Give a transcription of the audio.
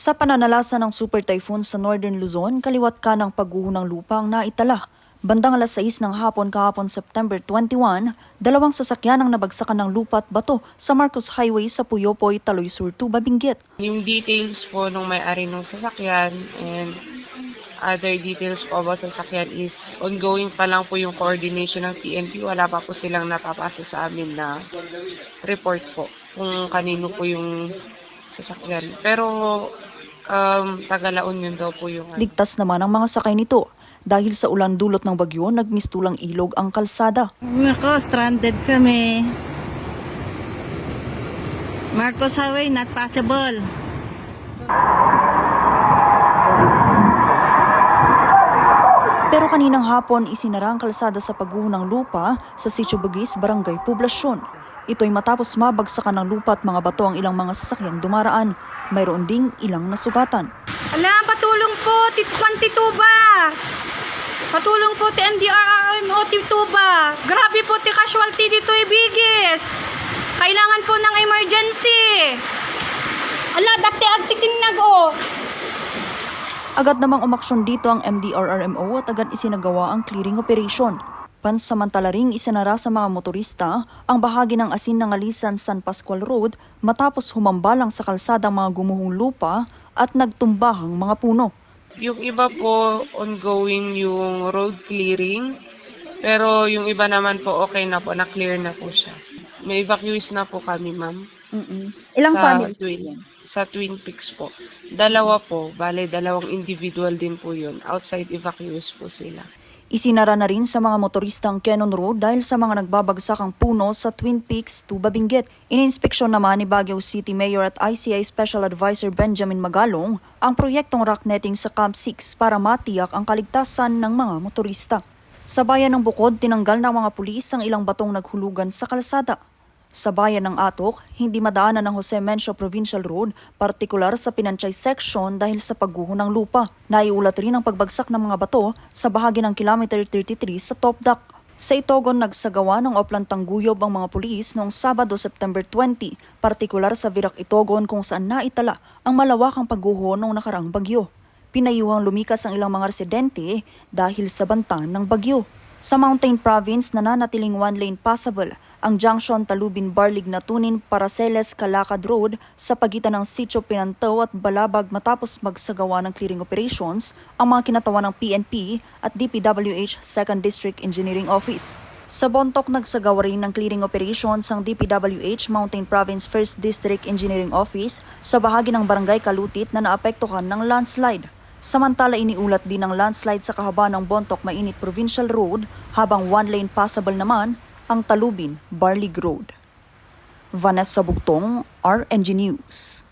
Sa pananalasa ng super typhoon sa Northern Luzon, kaliwat ka ng pagguho ng lupa ang naitala. Bandang alas 6 ng hapon kahapon September 21, dalawang sasakyan ang nabagsakan ng lupa at bato sa Marcos Highway sa Puyopoy, Taloy Sur, Tuba, Benguet. Yung details po nung may-ari ng sasakyan and other details po about sasakyan is ongoing pa lang po yung coordination ng PNP. Wala pa po silang napapasa sa amin na report po kung kanino po yung sasakyan. Pero um, Tagalaon yun daw po yung ano. Ligtas naman ang mga sakay nito. Dahil sa ulan dulot ng bagyo, nagmistulang ilog ang kalsada. Nako, stranded kami. Marcos Highway, not possible. Pero kaninang hapon, isinara ang kalsada sa pagguho ng lupa sa Sitio Bugis, Barangay Poblasyon. Ito'y matapos mabagsakan ng lupa at mga bato ang ilang mga sasakyang dumaraan. Mayroon ding ilang nasugatan. Ala, patulong po, tit 22 ba? Patulong po ti MDRRMO ti Tuba. Grabe po ti casualty dito ibigis. Kailangan po ng emergency. Ala, dati agtitinag o. Agad namang umaksyon dito ang MDRRMO at agad isinagawa ang clearing operation. Pansamantala ring isinara sa mga motorista ang bahagi ng asin ng Alisan San Pascual Road matapos humambalang sa kalsada mga gumuhong lupa at nagtumbahang mga puno. Yung iba po ongoing yung road clearing. Pero yung iba naman po okay na po, na-clear na po siya. May evacuees na po kami, ma'am. Ilang sa families? Twin, sa Twin Peaks po. Dalawa po, bale dalawang individual din po yun. Outside evacuees po sila. Isinara na rin sa mga motorista ang Cannon Road dahil sa mga nagbabagsakang puno sa Twin Peaks, Tuba, Benguet. Ininspeksyon naman ni Baguio City Mayor at ICI Special Advisor Benjamin Magalong ang proyektong rock netting sa Camp 6 para matiyak ang kaligtasan ng mga motorista. Sa bayan ng Bukod, tinanggal ng mga pulis ang ilang batong naghulugan sa kalsada. Sa bayan ng Atok, hindi madaanan ng Jose Mencio Provincial Road, partikular sa Pinanchay section dahil sa pagguho ng lupa. Naiulat rin ang pagbagsak ng mga bato sa bahagi ng kilometer 33 sa Top Dock. Sa Itogon, nagsagawa ng oplang tangguyob ang mga pulis noong Sabado, September 20, partikular sa Virac Itogon kung saan naitala ang malawakang pagguho noong nakarang bagyo. Pinayuhang lumikas ang ilang mga residente dahil sa banta ng bagyo. Sa Mountain Province, nananatiling one-lane passable ang junction Talubin Barlig Natunin Paraceles Calacad Road sa pagitan ng Sitio Pinantaw at Balabag matapos magsagawa ng clearing operations ang mga kinatawan ng PNP at DPWH 2nd District Engineering Office. Sa Bontok, nagsagawa rin ng clearing operations ang DPWH Mountain Province 1st District Engineering Office sa bahagi ng Barangay Kalutit na naapektuhan ng landslide. Samantala iniulat din ng landslide sa kahabaan ng Bontok Mainit Provincial Road habang one lane passable naman ang Talubin Barlig Road. Vanessa Bugtong, RNG News.